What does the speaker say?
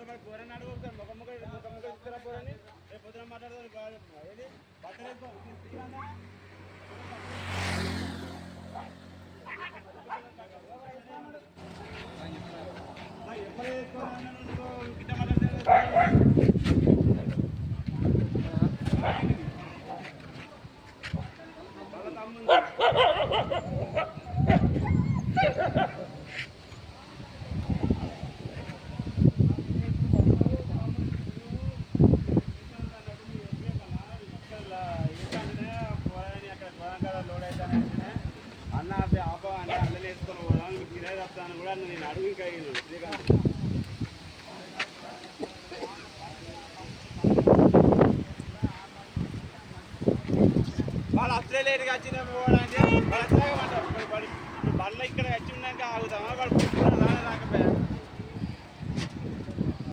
అసలు మరి కూరని అడుగుతారు ముఖం ముఖం ముఖం ముఖం ఇస్తారా కూరని రేపు పొద్దున మాట్లాడతారు ఏది? బట్టలేసుకో గిట్ట మాట్లాడతారు చేస్తాను కూడా నేను అడుగు ఇంకా శ్రీకాంత్ వాళ్ళు అసలే లేటుగా వచ్చిన పోవడానికి వాళ్ళు అసలే ఇక్కడ వచ్చి ఉన్నాక ఆగుతామా? వాళ్ళు